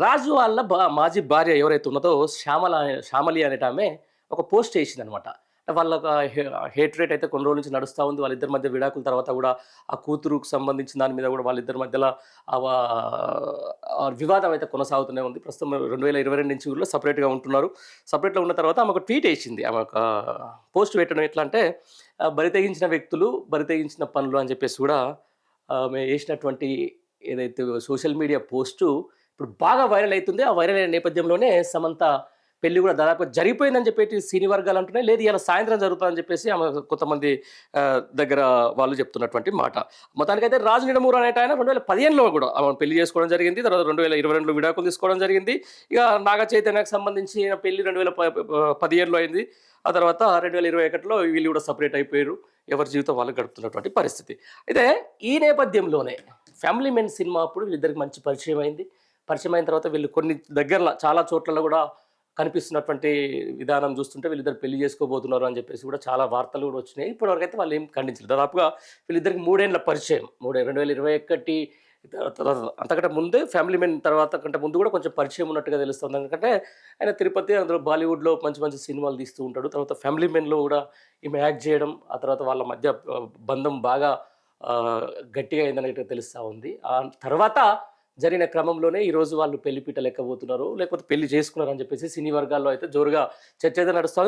రాజు వాళ్ళ బా మాజీ భార్య ఎవరైతే ఉన్నదో శ్యామల శ్యామలి అనేట ఆమె ఒక పోస్ట్ వేసింది అనమాట వాళ్ళ హేట్ రేట్ అయితే కొన్ని రోజుల నుంచి నడుస్తూ ఉంది. వాళ్ళిద్దరి మధ్య విడాకుల తర్వాత కూడా ఆ కూతురుకు సంబంధించిన దాని మీద కూడా వాళ్ళిద్దరి మధ్యలో వివాదం అయితే కొనసాగుతూనే ఉంది. ప్రస్తుతం రెండు వేల ఇరవై రెండు నుంచి కూడా సపరేట్గా ఉంటున్నారు. సపరేట్లో ఉన్న తర్వాత ఆమె ఒక ట్వీట్ వేసింది. ఆమె ఒక పోస్ట్ పెట్టడం ఎట్లా అంటే బరితెగించిన బరి తెగించిన వ్యక్తులు బరితెగించిన పనులు అని చెప్పేసి కూడా ఆమె వేసినటువంటి ఏదైతే సోషల్ మీడియా పోస్టు ఇప్పుడు బాగా వైరల్ అవుతుంది. ఆ వైరల్ అయిన నేపథ్యంలోనే సమంత పెళ్ళి కూడా దాదాపు జరిగిపోయిందని చెప్పేసి సినీ వర్గాలు అంటున్నాయి. లేదు ఇలా సాయంత్రం జరుగుతుందని చెప్పేసి ఆమె కొంతమంది దగ్గర వాళ్ళు చెప్తున్నటువంటి మాట. మొత్తానికైతే రాజు నిడమూరు అనేట ఆయన రెండు వేల పదిహేనులో కూడా ఆమె పెళ్ళి చేసుకోవడం జరిగింది. తర్వాత రెండు వేల ఇరవై రెండులో విడాకులు తీసుకోవడం జరిగింది. ఇక నాగ చైతన్యకు సంబంధించిన పెళ్ళి రెండు వేల పదిహేనులో అయింది. ఆ తర్వాత రెండు వేల ఇరవై ఒకటిలో వీళ్ళు కూడా సపరేట్ అయిపోయారు. ఎవరి జీవితం వాళ్ళు గడుపుతున్నటువంటి పరిస్థితి. అయితే ఈ నేపథ్యంలోనే ఫ్యామిలీ మెన్ సినిమా అప్పుడు వీళ్ళిద్దరికి మంచి పరిచయం అయింది. పరిచయం అయిన తర్వాత వీళ్ళు కొన్ని దగ్గరలో చాలా చోట్లలో కూడా కనిపిస్తున్నటువంటి విధానం చూస్తుంటే వీళ్ళిద్దరు పెళ్ళి చేసుకోబోతున్నారు అని చెప్పేసి కూడా చాలా వార్తలు కూడా వచ్చినాయి. ఇప్పటివరకు అయితే వాళ్ళు ఏం ఖండించలేదు. దాదాపుగా వీళ్ళిద్దరికి మూడేళ్ళ పరిచయం. మూడే రెండు వేల ఇరవై ఒకటి తర్వాత అంతకంటే ముందే ఫ్యామిలీ మెన్ తర్వాత కంటే ముందు కూడా కొంచెం పరిచయం ఉన్నట్టుగా తెలుస్తుంది. ఎందుకంటే ఆయన తిరుపతి అందులో బాలీవుడ్లో మంచి మంచి సినిమాలు తీస్తూ ఉంటాడు. తర్వాత ఫ్యామిలీ మెన్లో కూడా ఈమె యాక్ట్ చేయడం ఆ తర్వాత వాళ్ళ మధ్య బంధం బాగా గట్టిగా అయిందని తెలుస్తూ ఉంది. ఆ తర్వాత జరిగిన క్రమంలోనే ఈరోజు వాళ్ళు పెళ్ళి పీటలు ఎక్కబోతున్నారు లేకపోతే పెళ్ళి చేసుకున్నారు అని చెప్పేసి సినీ వర్గాల్లో అయితే జోరుగా చర్చ అయితే నడుస్తుంది.